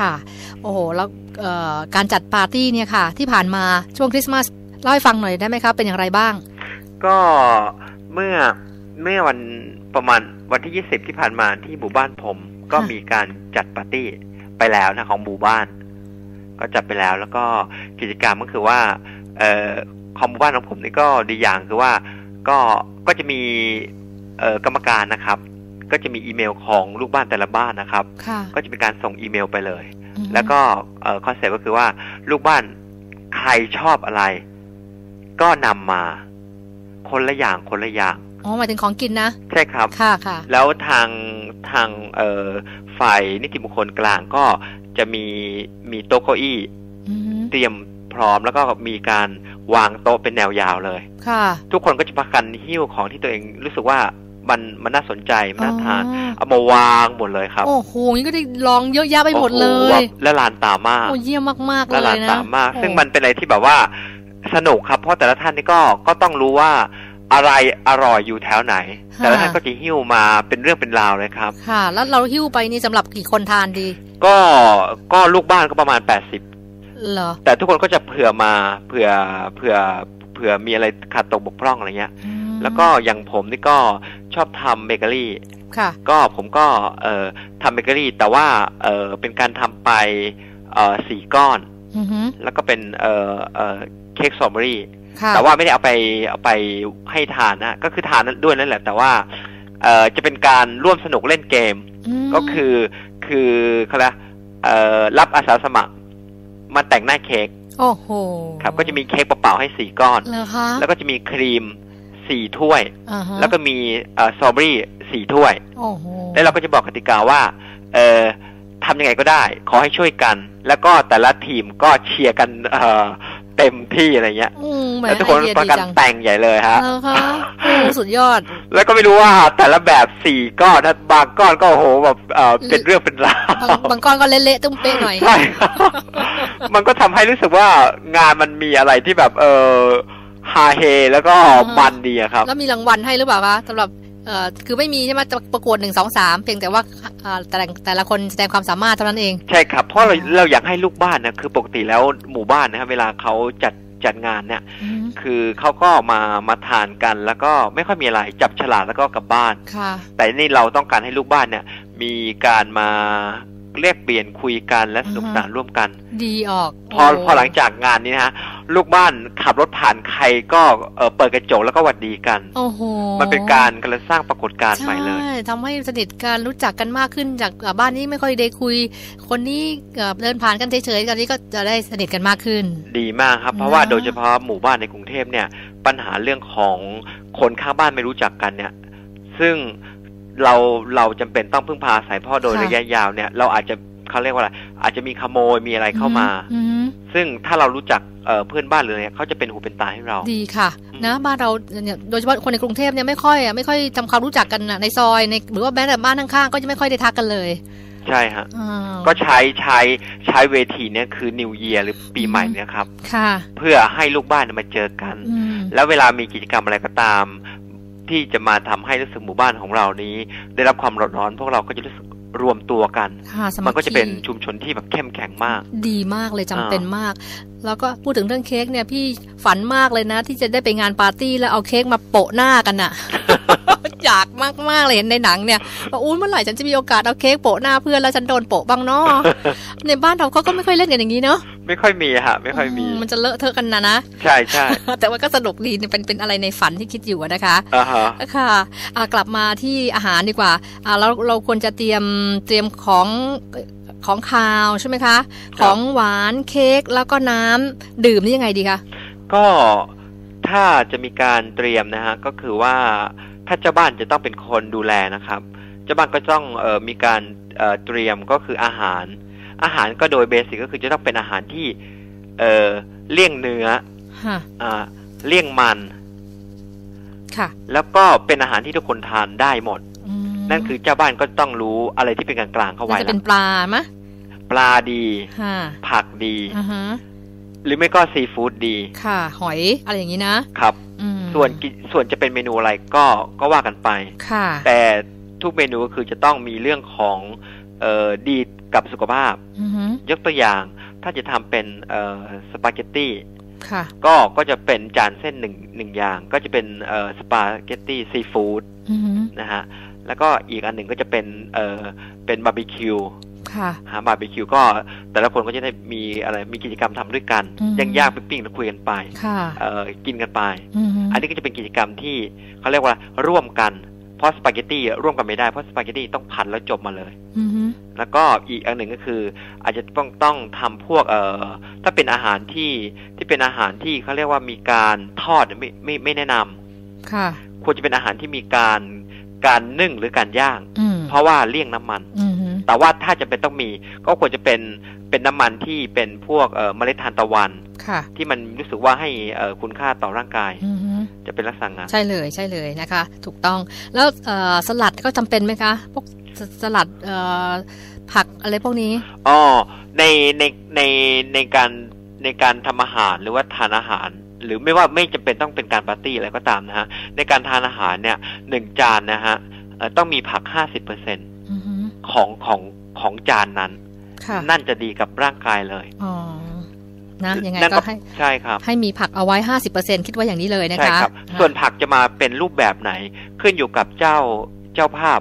ค่ะ โอ้โห แล้วการจัดปาร์ตี้เนี่ยค่ะ ที่ผ่านมาช่วงคริสต์มาสเล่าให้ฟังหน่อยได้ไหมครับ เป็นอย่างไรบ้าง ก็เมื่อเมื่อวันประมาณวันที่ยี่สิบที่ผ่านมาที่หมู่บ้านผม ก็มีการจัดปาร์ตี้ไปแล้วนะของหมู่บ้าน ก็จัดไปแล้วแล้วก็กิจกรรมก็คือว่าเอ่อของหมู่บ้านของผมนี่ก็ดีอย่างคือว่าก็ก็จะมีเอ่อกรรมการนะครับ ก็จะมีอีเมลของลูกบ้านแต่ละบ้านนะครับ ก็จะเป็นการส่งอีเมลไปเลย แล้วก็คอนเซ็ปต์ก็คือว่าลูกบ้านใครชอบอะไร ก็นำมา คนละอย่างคนละอย่างอ๋อหมายถึงของกินนะ ใช่ครับค่ะค่ะแล้วทางทางเอ่อฝ่ายนิติบุคคลกลางก็จะมีมีโต๊ะเก้าอี้เตรียมพร้อมแล้วก็มีการวางโต๊ะเป็นแนวยาวเลย ค่ะ ทุกคนก็จะพักกันหิ้วของที่ตัวเองรู้สึกว่า มันมันน่าสนใจมันน่าทานเอามาวางหมดเลยครับ โอ้โหนี่ก็ได้ลองเยอะแยะไปหมดเลยและลานตามากโอ้เยี่ยมมากๆเลยนะและลานตามาก ซึ่งมันเป็นอะไรที่แบบว่าสนุกครับเพราะแต่ละท่านนี่ก็ก็ต้องรู้ว่าอะไรอร่อยอยู่แถวไหน แต่ละท่านก็จะหิ้วมาเป็นเรื่องเป็นราวเลยครับ ค่ะ แล้วเราหิ้วไปนี่สำหรับกี่คนทานดี ก็ก็ลูกบ้านก็ประมาณแปดสิบเหรอแต่ทุกคนก็จะเผื่อมาเผื่อเผื่อเผื่อมีอะไรขาดตกบกพร่องอะไรเงี้ย แล้วก็อย่างผมนี่ก็ ชอบทำเบเกอรี่ค่ะก็ผมก็เอ่อทำเบเกอรี่ แต่ว่าเอ่อเป็นการทำไปเอ่อสี่ก้อนแล้วก็เป็นเอ่อเอ่อเค้กสตรอเบอรี่ แต่ว่าไม่ได้เอาไปเอาไปให้ทานนะก็คือทานด้วยนั่นแหละ แต่ว่าเอ่อจะเป็นการร่วมสนุกเล่นเกม ก็คือคือเขาเรียกเอ่อรับอาสาสมัครมาแต่งหน้าเค้กโอ้โหครับก็จะมีเค้กเปล่าๆให้สี่ก้อน แล้วก็จะมีครีม สี่ถ้วย แล้วก็มีเอ่อสตรอเบอรี่สี่ถ้วย แล้วเราก็จะบอกกติกาว่า เอ่อทำยังไงก็ได้ ขอให้ช่วยกัน แล้วก็แต่ละทีมก็เชียร์กันเอ่อเต็มที่อะไรเงี้ยแล้วทุกคนประกันแต่งใหญ่เลยฮะสุดยอด แล้วก็ไม่รู้ว่าแต่ละแบบสี่ก้อนบางก้อนก็โหแบบเป็นเรื่องเป็นราวบางก้อนก็เละๆตุ้มเป๊ะหน่อยใช่มันก็ทำให้รู้สึกว่างานมันมีอะไรที่แบบเออ ฮาเฮแล้วก็มันดีครับ แล้วมีรางวัลให้หรือเปล่าคะสำหรับเอ่อคือไม่มีใช่ไหมจะประกวดหนึ่งสองสามเพียงแต่ว่าแต่แต่ละคนแสดงความสามารถเท่านั้นเอง ใช่ครับ เพราะเราเราอยากให้ลูกบ้านนะคือปกติแล้วหมู่บ้านนะครับเวลาเขาจัดจัดงานเนี่ยคือเขาก็มามาทานกันแล้วก็ไม่ค่อยมีอะไรจับฉลากแล้วก็กลับบ้านแต่นี่เราต้องการให้ลูกบ้านเนี่ย มีการมาเรียกเปลี่ยนคุยกันและสนุกสนานร่วมกัน ดีออก พอพอหลังจากงานนี้นะฮะ ลูกบ้านขับรถผ่านใครก็เปิดกระจกแล้วก็หวัดดีกันโอ้โหมันเป็นการกำลังสร้างปรากฏการณ์ใหม่เลยใช่ทำให้สนิทกันรู้จักกันมากขึ้นจากบ้านนี้ไม่ค่อยได้คุย คนนี้เดินผ่านกันเฉยๆกันนี้ก็จะได้สนิทกันมากขึ้น ดีมากครับ เพราะว่าโดยเฉพาะหมู่บ้านในกรุงเทพเนี่ย ปัญหาเรื่องของคนข้างบ้านไม่รู้จักกันเนี่ย ซึ่งเราเราจำเป็นต้องพึ่งพาสายพ่อโดยระยะยาวเนี่ยเราอาจจะเขาเรียกว่าอะไรอาจจะมีขโมยมีอะไรเข้ามา ซึ่งถ้าเรารู้จักเพื่อนบ้านเลยเนี่ยเขาจะเป็นหูเป็นตาให้เรา ดีค่ะ นะบ้านเราเนี่ยโดยเฉพาะคนในกรุงเทพเนี่ยไม่ค่อยอะไม่ค่อยทำความรู้จักกันในซอยในหรือว่าแม้แต่บ้านข้างๆก็จะไม่ค่อยได้ทักกันเลย ใช่ฮะก็ใช้ใช้ใช้เวทีเนี่ยคือนิวเยียร์หรือปีใหม่เนี่ยครับค่ะ เพื่อให้ลูกบ้านมาเจอกัน แล้วเวลามีกิจกรรมอะไรก็ตาม ที่จะมาทำให้รู้สึกหมู่บ้านของเรานี้ ได้รับความร้อนร้อนพวกเราก็จะรู้สึก รวมตัวกัน มันก็จะเป็นชุมชนที่แบบเข้มแข็งมาก ดีมากเลยจำเป็นมาก แล้วก็พูดถึงเรื่องเค้กเนี่ยพี่ฝันมากเลยนะ ที่จะได้ไปงานปาร์ตี้แล้วเอาเค้กมาโปะหน้ากันอะ อยากมากมากเลยเห็นในหนังเนี่ยว่าอุ้ยเมื่อไหร่ฉันจะมีโอกาสเอาเค้กโปะหน้าเพื่อนแล้วฉันโดนโปะบ้างเนาะในบ้านเราเขาก็ไม่ค่อยเล่นกันอย่างนี้เนาะไม่ค่อยมีฮะไม่ค่อยมี มันจะเลอะเทอะกันนะนะใช่ใช่แต่ว่าก็สนุกดีเป็นเป็นอะไรในฝันที่คิดอยู่นะคะอ่าฮะค่ะกลับมาที่อาหารดีกว่าอ่าเราเราควรจะเตรียมเตรียมของของคาวใช่ไหมคะ ของหวานเค้กแล้วก็น้ำดื่มนี่ยังไงดีคะก็ถ้าจะมีการเตรียมนะฮะก็คือว่า ถ้าเจ้าบ้านจะต้องเป็นคนดูแลนะครับ เจ้าบ้านก็ต้องเอ่อมีการเอ่อเตรียมก็คืออาหาร อาหารก็โดยเบสิกก็คือจะต้องเป็นอาหารที่เอ่อเลี่ยงเนื้ออ่าเลี่ยงมันค่ะ แล้วก็เป็นอาหารที่ทุกคนทานได้หมด นั่นคือเจ้าบ้านก็ต้องรู้อะไรที่เป็นกลางๆเข้าไว้แล้วจะเป็นปลาไหมปลาดีผักดีหรือไม่ก็ซีฟู้ดดี ค่ะ หอยอะไรอย่างนี้นะครับ ส่วนส่วนจะเป็นเมนูอะไรก็ก็ว่ากันไปค่ะแต่ทุกเมนูก็คือจะต้องมีเรื่องของเอ่อดีกับสุขภาพยกตัวอย่างถ้าจะทำเป็นเอ่อสปาเกตตี้ค่ะก็ก็จะเป็นจานเส้นหนึ่งหนึ่งอย่าง ก็จะเป็นเอ่อสปาเกตตี้ซีฟู้ดอือฮึนะฮะแล้วก็อีกอันหนึ่งก็จะเป็นเอ่อเป็นบาร์บีคิว ค่ะฮะบาร์บีคิวก็แต่ละคนก็จะได้มีอะไรมีกิจกรรมทำด้วยกันอืมย่างย่างๆปิ้งๆแล้วคุยกันไปค่ะเอ่อกินกันไปอือฮึอันนี้ก็จะเป็นกิจกรรมที่เขาเรียกว่าร่วมกันเพราะสปาเกตตี้ร่วมกันไม่ได้เพราะสปาเกตตี้ต้องผัดแล้วจบมาเลยอือฮึแล้วก็อีกอันหนึ่งก็คือ อาจจะต้องต้องทำพวกเอ่อถ้าเป็นอาหารที่ที่เป็นอาหารที่เขาเรียกว่ามีการทอดไม่ไม่ไม่แนะนำค่ะ ควรจะเป็นอาหารที่มีการการนึ่งหรือการย่างอืมเพราะว่าเลี่ยงน้ำมันอือฮึ แต่ว่าถ้าจะเป็นต้องมีก็ควรจะเป็นเป็นน้ำมันที่เป็นพวกเอ่อเมล็ดทานตะวันค่ะที่มันรู้สึกว่าให้เอ่อคุณค่าต่อร่างกายอือฮึจะเป็นลักษณะงานใช่เลยใช่เลยนะคะ ถูกต้องแล้วเอ่อสลัดก็จำเป็นไหมคะพวกสสลัดเอ่อผักอะไรพวกนี้อ๋อในในในในการในการทำอาหารหรือว่าทานอาหาร หรือไม่ว่าไม่จำเป็นต้องเป็นการปาร์ตี้อะไรก็ตามนะฮะในการทานอาหารเนี่ยหนึ่งจานนะฮะเอ่อต้องมีผักห้าสิบเปอร์เซ็นอือฮึ ของของของจานนั้นค่ะนั่นจะดีกับร่างกายเลยอ๋อนะยังไงนั่นก็ให้ใช่ครับ ให้มีผักเอาไว้ห้าสิบเปอร์เซ็นคิดว่าอย่างนี้เลยนะคะใช่ครับ ส่วนผักจะมาเป็นรูปแบบไหน ขึ้นอยู่กับเจ้าเจ้าภาพ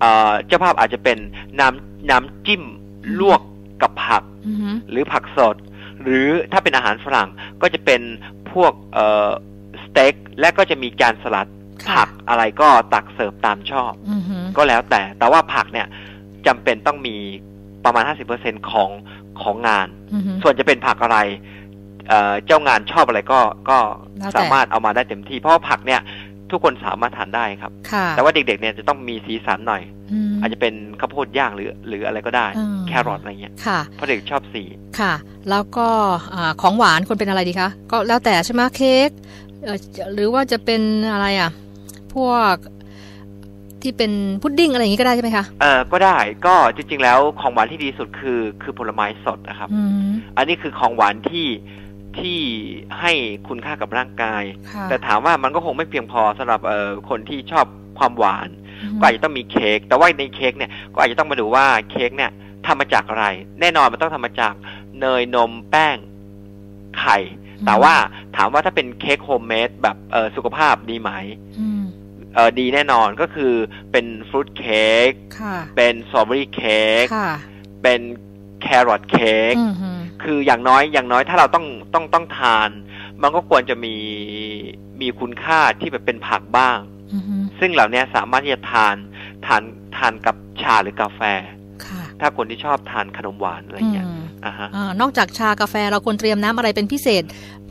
เอ่อเจ้าภาพอาจจะเป็นน้ำน้ำจิ้มลวกกับผักอือฮึหรือผักสด หรือถ้าเป็นอาหารฝรั่งก็จะเป็นพวกเอ่อสเต็กและก็จะมีจานสลัดค่ะผักอะไรก็ตักเสิร์ฟตามชอบอือฮึก็แล้วแต่แต่ว่าผักเนี่ย จำเป็นต้องมีประมาณ 50%ของของงานอือฮึส่วนจะเป็นผักอะไรเอ่อเจ้างานชอบอะไรก็ก็แล้วแต่สามารถเอามาได้เต็มที่ เพราะว่าผักเนี่ยทุกคนสามารถทานได้ครับค่ะแต่ว่าเด็กๆเนี่ยจะต้องมีสีสันหน่อยมอาจจะเป็นข้าวโพดย่างหรือหรืออะไรก็ได้อืมแครอทอะไรเงี้ยค่ะเพราะเด็กชอบสีค่ะ แล้วก็อ่าของหวานควรเป็นอะไรดีคะ ก็แล้วแต่ใช่ไหมเค้กเอ่อหรือว่าจะเป็นอะไรอะ พวก ที่เป็นพุดดิ้งอะไรอย่างนี้ก็ได้ใช่ไหมคะเออก็ได้ก็จริง ๆ แล้วของหวานที่ดีสุดคือคือผลไม้สดนะครับอืมอันนี้คือของหวานที่ที่ให้คุณค่ากับร่างกายค่ะแต่ถามว่ามันก็คงไม่เพียงพอสำหรับเอ่อคนที่ชอบความหวานอืมก็อาจจะต้องมีเค้กแต่ว่าในเค้กเนี่ยก็อาจจะต้องมาดูว่าเค้กเนี่ยทำมาจากอะไร แน่นอนมันต้องทำมาจากเนยนมแป้งไข่ แต่ว่าถามว่าถ้าเป็นเค้กโฮมเมดแบบเออสุขภาพดีไหมอืม เออดีแน่นอนก็คือเป็นฟรุตเค้กค่ะเป็นสตรอเบอรี่เค้กค่ะเป็นแครอทเค้กอืมฮึคืออย่างน้อยอย่างน้อยถ้าเราต้องต้องต้องทาน มันก็ควรจะมีมีคุณค่าที่แบบเป็นผักบ้างอืมฮึซึ่งเหล่านี้สามารถที่จะทานทานทานกับชาหรือกาแฟค่ะถ้าคนที่ชอบทานขนมหวานอะไรเงี้ยอืมอ่าฮะอ่านอกจากชากาแฟเราควรเตรียมน้ำอะไรเป็นพิเศษ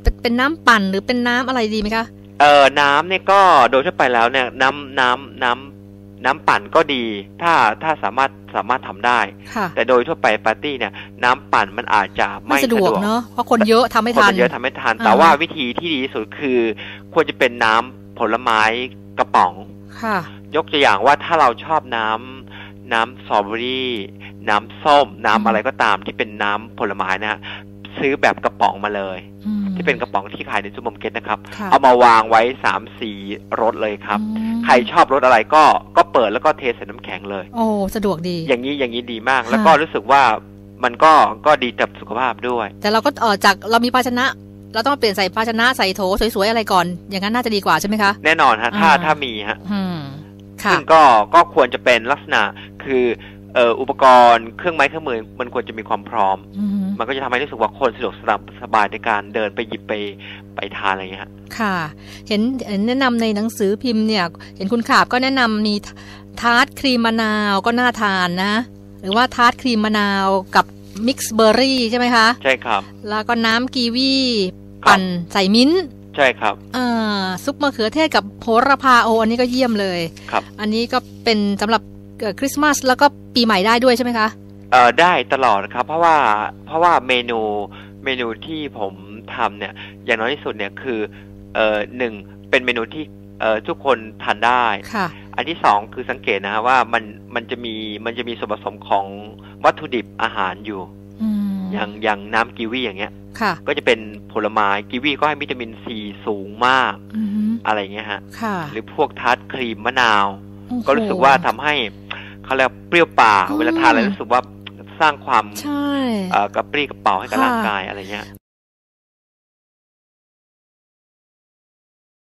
เป็นเป็นน้ำปั่นหรือเป็นน้ำอะไรดีไหมคะ เอ่อน้ำเนี่ยก็โดยทั่วไปแล้วเนี่ยน้ำน้ำน้ำน้ำปั่นก็ดี ถ้าถ้าสามารถสามารถทำได้ค่ะแต่โดยทั่วไปปาร์ตี้เนี่ย น้ำปั่นมันอาจจะไม่ไม่สะดวกเนอะเพราะคนเยอะทำไม่คนทันมันเยอะทำไม่ทันอ่าแต่ว่าวิธีที่ดีที่สุดคือ ควรจะเป็นน้ำผลไม้กระป๋องค่ะยกตัวอย่างว่าถ้าเราชอบน้ำน้ำสตรอเบอรี่น้ำส้ม น้ำอะไรก็ตามที่เป็นน้ำผลไม้นะฮะซื้อแบบกระป๋องมาเลย อืม ที่เป็นกระป๋องที่ขายในซูเปอร์มาร์เก็ตนะครับค่ะเอามาวางไว้สามสีรสเลยครับอืมใครชอบรสอะไรก็ก็เปิดแล้วก็เทใส่น้ำแข็งเลย โอ้สะดวกดี อย่างนี้อย่างนี้ดีมากค่ะแล้วก็รู้สึกว่ามันก็ก็ดีกับสุขภาพด้วย แต่เราก็เออจากเรามีภาชนะเราต้องเปลี่ยนใส่ภาชนะใส่โถสวยๆอะไรก่อน อย่างนั้นน่าจะดีกว่าใช่ไหมคะ แน่นอนฮะ ถ้าอ่าถ้ามีฮะอืมค่ะซึ่งก็ก็ควรจะเป็นลักษณะคือเอ่ออุปกรณ์เครื่องไม้เครื่องมือมันควรจะมีความพร้อมอื มมันก็จะทำให้รู้สึกว่าคนสะดวกสบายสบายในการเดินไปหยิบไปไปทานอะไรอย่างเงี้ยฮะค่ะเห็นเห็นแนะนำในหนังสือพิมพ์เนี่ย เห็นคุณขาบก็แนะนำมีทาร์ตครีมมะนาวก็น่าทานนะ หรือว่าทาร์ตครีมมะนาวกับมิกซ์เบอร์รี่ใช่ไหมคะ ใช่ครับ แล้วก็น้ำกีวีครับปั่นใส่มิ้นท์ใช่ครับอ่าซุปมะเขือเทศกับโหระพาโออันนี้ก็เยี่ยมเลยครับ อันนี้ก็เป็นสำหรับเอ่อคริสต์มาสแล้วก็ปีใหม่ได้ด้วยใช่ไหมคะ เอ่อได้ตลอดครับ เพราะว่าเพราะว่าเมนูเมนูที่ผมทำเนี่ย อย่างน้อยที่สุดเนี่ยคือเอ่อหนึ่งเป็นเมนูที่เอ่อทุกคนทานได้ ค่ะอันที่สองคือสังเกตนะฮะว่ามันมันจะมีมันจะมีส่วนผสมของวัตถุดิบอาหารอยู่ อืมอย่างอย่างน้ำกีวีอย่างเงี้ย ค่ะ ก็จะเป็นผลไม้กีวีก็ให้วิตามินซีสูงมากอืมอะไรอย่างเงี้ยฮะ ค่ะหรือพวกทาร์ตครีมมะนาว โอ้โห ก็รู้สึกว่าทำให้เขาเรียกเปรี้ยวปากอืม เวลาทานแล้วรู้สึกว่า สร้างความใช่เอ่อกระปรี้กระเป๋าให้กับค่ะร่างกายอะไรเงี้ย